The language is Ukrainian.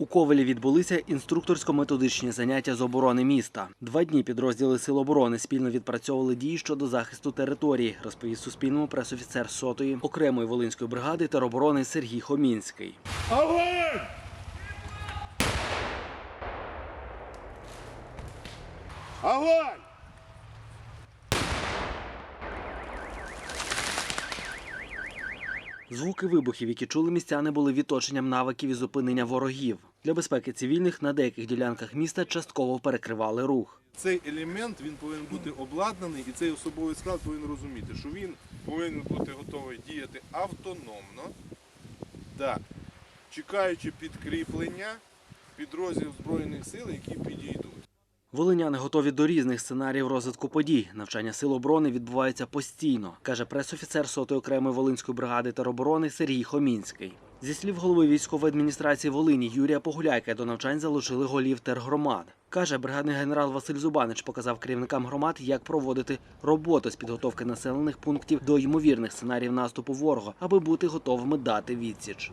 У Ковелі відбулися інструкторсько-методичні заняття з оборони міста. Два дні підрозділи Сил оборони спільно відпрацьовували дії щодо захисту території, розповів Суспільному пресофіцер сотої окремої волинської бригади тероборони Сергій Хомінський. Огонь! Огонь! Звуки вибухів, які чули містяни, були відточенням навиків і зупинення ворогів. Для безпеки цивільних на деяких ділянках міста частково перекривали рух. Цей елемент він повинен бути обладнаний, і цей особовий склад повинен розуміти, що він повинен бути готовий діяти автономно, да, чекаючи підкріплення підрозділів Збройних сил, які підійдуть. Волиняни готові до різних сценаріїв розвитку подій. Навчання сил оборони відбувається постійно, каже пресофіцер сотої окремої волинської бригади тероборони Сергій Хомінський. Зі слів голови військової адміністрації Волині Юрія Погуляйка до навчань залучили голів тергромад. Каже, бригадний генерал Василь Зубанич показав керівникам громад, як проводити роботу з підготовки населених пунктів до ймовірних сценаріїв наступу ворога, аби бути готовими дати відсіч.